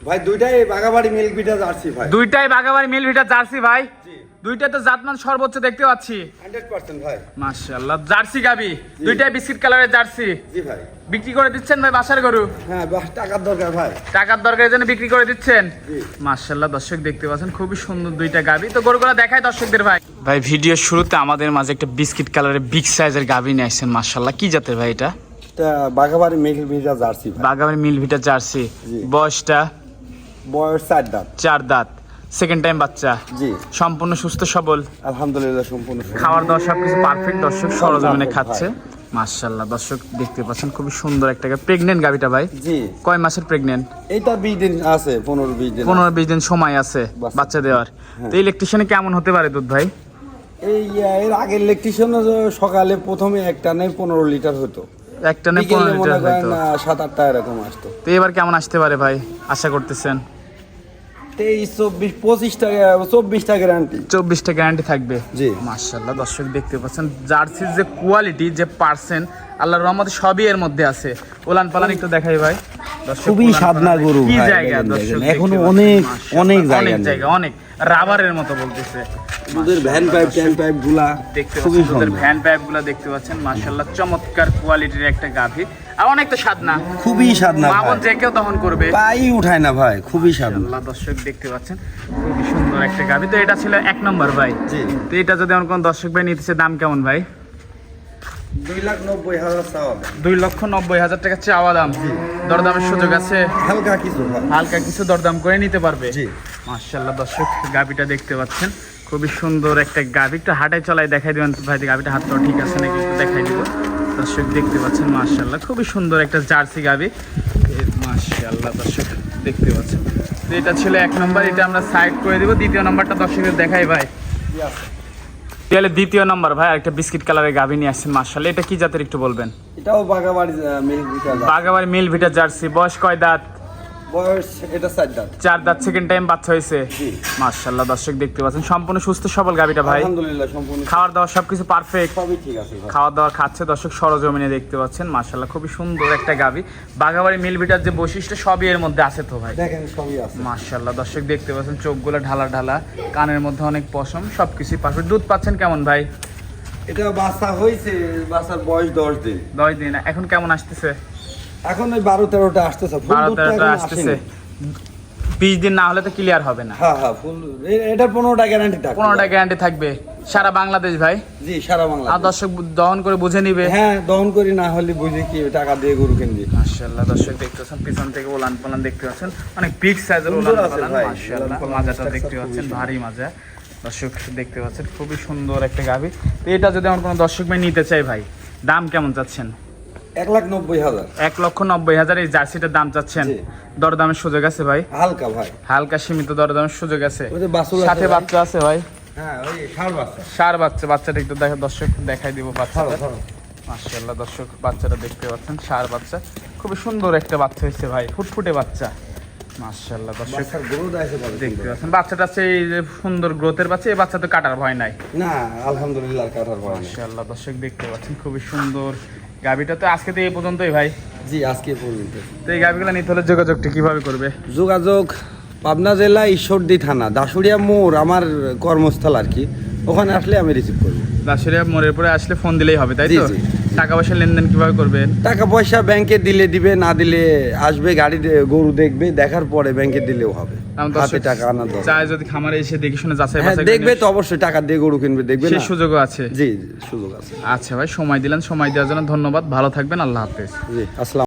ভাই দুইটাই Bagabari milk Vita jersey ভাই। দুইটাই বাগাবাড়ি মিল ভিটার জার্সি ভাই। জি। তো জাতমান সর্বোচ্চ দেখতে পাচ্ছি। ভাই। মাশাআল্লাহ জার্সি গাবি। দুইটাই বিস্কিট কালারের জার্সি। জি ভাই। বিক্রি করে দিচ্ছেন ভাই বাসার গরু? হ্যাঁ টাকার দরকার ভাই। টাকার দরকারের জন্য বিক্রি করে দিচ্ছেন? দর্শক দেখতে পাচ্ছেন খুবই সুন্দর দুইটা গাবি। তো গরুগুলো দেখায় দর্শকদের ভাই। ভাই ভিডিও শুরুতে আমাদের মাঝে একটা বিস্কিট কালারের বিগ সাইজের গাবি নিয়ে আসছেন মার্শাল্লাহ কি জাতের ভাই এটা? এটা বাগাবাড়ি মিল্ক বিটা জার্সি বাগাবার মিল ভিটা জার্সি। বয়সটা? বয়স চার দাঁত। চার দাঁত। সেকেন্ড টাইম বাচ্চা। জি। সম্পূর্ণ সুস্থ সবল। আলহামদুলিল্লাহ সম্পূর্ণ। খাওয়ার দাওয়া সবকিছু পারফেক্ট দর্শক। সরজমিনে খাচ্ছে। মার্শাল্লাহ দর্শক দেখতে পাচ্ছেন খুবই সুন্দর একটা প্রেগনেন্ট গাবিটা ভাই। জি। কয় মাসের প্রেগনেন্ট এইটা বিশ দিন আছে পনেরো বিশ দিন পনেরো বিশ দিন সময় আছে বাচ্চা- দেওয়ার। তো ইলেকট্রিশিয়ানে কেমন হতে পারে দুধ ভাই? এই এর আগের ইলেকট্রিশিয়ান সকালে প্রথমে একটা নেই পনেরো লিটার হতো একটা নেই বিকেলে পনেরো লিটার করেন হয়তো আহ, সাত আটটা এরকম আসতো। তো এবার কেমন আসতে পারে ভাই? আশা করতেছেন। তেইশ চব্বিশ পঁচিশটা চব্বিশটা গ্যারান্টি চব্বিশটা গ্যারান্টি থাকবে। জি। মার্শাল্লাহ দর্শক দেখতে পাচ্ছেন জার্সির যে কোয়ালিটি যে পার্সেন্ট আল্লাহর রহমত সবই এর মধ্যে আছে। ওলান পালান একটু দেখাই ভাই। খুবই সাধনা গরু এখনও অনেক- অনেক জায়গা অনেক জায়গা অনেক। রাবারের মতো বলতেছে দুধের ভ্যান পাইপ ট্যান পাইপগুলা দেখতে পাচ্ছেন ওদের সুন্দর। পাইপগুলা দেখতে পাচ্ছেন মার্শাল্লাহ চমৎকার কোয়ালিটির একটা গাভী। আর অনেক তো সাধনা। খুবই সাধনা যে কেউ দহন করবে। পাই উঠায় না ভাই খুবই সাধনা। আল্লাহ দর্শক দেখতে পাচ্ছেন খুবই সুন্দর একটা গাভী। তো এটা ছিল এক নম্বর ভাই। তো এটা যদি আমার কোন দর্শক ভাই নিতেছে দাম কেমন ভাই? দুই লক্ষ নব্বই হাজার টাকা চাওয়া দাম। দরদামের সুযোগ আছে। হালকা কিছু হালকা কিছু দরদাম করে নিতে পারবে। মার্শাল্লাহ দর্শক দেখতে পাচ্ছেন। খুবই সুন্দর একটা গাভি। একটু হাটে চলাই দেখাই দিবেন। ভাই গাভিটা হাতটাও ঠিক আছে নাকি একটু দেখাই দিব। দর্শক দেখতে পাচ্ছেন মার্শাল্লাহ খুবই সুন্দর একটা জার্সি গাভি। মার্শাল্লাহ দর্শক দেখতে পাচ্ছেন। তো এটা ছিল এক নম্বর। এটা আমরা সাইড করে দিব। দ্বিতীয় নম্বরটা দর্শকের দেখাই ভাই। তাহলে দ্বিতীয় নম্বর ভাই একটা বিস্কিট কালারের গাভি নিয়ে আসছেন মার্শাল এটা কি জাতের একটু বলবেন? এটাও বাগাবাড়ি মিল বিটা বাগাবার মিল ভিটা জার্সি। বয়স কয় দাঁত? বয়স এটা চার দাঁত। চার দাঁত সেকেন্ড টাইম বাচ্চা হয়েছে। জি। দর্শক দেখতে পাচ্ছেন সম্পূর্ণ সুস্থ সবল গাভিটা ভাই। আলহামদুলিল্লাহ সম্পূর্ণ খাওয়ার দাওয়ার সবকিছু পারফেক্ট সবই ঠিক আছে ভাই। দাওয়ার খাচ্ছে দর্শক সরজমিনে দেখতে পাচ্ছেন মার্শাল্লাহ খুবই সুন্দর একটা গাভি। বাঘাবাড়ি মিল ভিটার যে বৈশিষ্ট্য সবই এর মধ্যে আছে তো ভাই? দেখেন সবই আছে। মার্শাল্লাহ দর্শক দেখতে পাচ্ছেন চোখগুলো ঢালা ঢালা কানের মধ্যে অনেক পশম সবকিছুই পারফেক্ট দুধ পাচ্ছেন কেমন ভাই? এটা বাচ্চা হয়েছে বাচ্চার বয়স দশ দিন। দশ দিন এখন কেমন আসতেছে? এখন ওই বারো তেরোটা আসতেছে। বারো তেরোটা আসতেছে। বিশ দিন না হলে তো ক্লিয়ার হবে না। হ্যাঁ হ্যাঁ ফুল এ- পনেরোটা গ্যারান্টি থাকবে। পনেরোটা গ্যারান্টি থাকবে। সারা বাংলাদেশ ভাই। জি সারা আর দর্শক দহন করে বুঝে নিবে। হ্যাঁ দহন করি না হলে বুঝি কি টাকা দিয়ে গরু কিনবি। মাশাআল্লাহ দর্শক পিছন থেকে ওলান পালান দেখতে পাচ্ছেন। অনেক বিগ সাইজের ওলান পালান মাশাআল্লাহ। মাজাটা দেখতে পাচ্ছেন। ভারী মাজা। দর্শক দেখতে পাচ্ছেন খুবই সুন্দর একটা গাভী। তো এটা যদি আমার কোনো দর্শক ভাই নিতে চাই ভাই দাম কেমন চাচ্ছেন? এক লাখ নব্বই হাজার। এক লক্ষ নব্বই হাজার এই জার্সিটার দাম চাচ্ছেন? দরদামের সুযোগ আছে ভাই? হালকা ভাই। হালকা সীমিত দরদামের সুযোগ আছে। সাথে বাচ্চা আছে ভাই? হ্যাঁ বাচ্চা। সার বাচ্চা বাচ্চাটা একটু দেখা দর্শক দেখাই দিব ধরো, ধরো। দর্শক বাচ্চাটা দেখতে পাচ্ছেন সার বাচ্চা। খুবই সুন্দর একটা বাচ্চা হয়েছে ভাই ফুটফুটে বাচ্চা। মাশাআল্লাহ দর্শক। দেখতে পাচ্ছেন বাচ্চাটা যে সুন্দর গ্রোথের বাচ্চা এই বাচ্চা তো কাটার ভয় নাই। না আলহামদুলিল্লাহ কাটার মাশাআল্লাহ দর্শক দেখতে পাচ্ছেন খুবই সুন্দর। গাবিটা তো আজকে তো এই পর্যন্তই ভাই। জি আজকে পর্যন্ত। তো এই গাবিগুলো নিতে হলে যোগাযোগটা কীভাবে করবে? যোগাযোগ পাবনা জেলা ঈশ্বরদী থানা দাসুরিয়া মোড় আমার কর্মস্থল আর কি। ওখানে আসলে আমি রিসিভ করব। দাসুরিয়া মোড়ের পরে আসলে ফোন দিলেই হবে তাই তো? টাকা পয়সা লেনদেন কীভাবে করবেন? টাকা পয়সা ব্যাংকে দিলে দিবে না দিলে আসবে গাড়ি গরু দেখবে দেখার পরে ব্যাংকে দিলেও হবে। হাতে টাকা আনার চায় যদি খামারে এসে দেখে শুনে যাচাই হ্যাঁ বাছাই দেখবে তো অবশ্যই টাকা দিয়ে গরু কিনবে দেখবে সেই সুযোগও আছে। জি জি সুযোগ আছে। আচ্ছা ভাই সময় দিলেন সময় দেওয়ার জন্য ধন্যবাদ ভালো থাকবেন আল্লাহ হাফেজ। জি আসসালাম।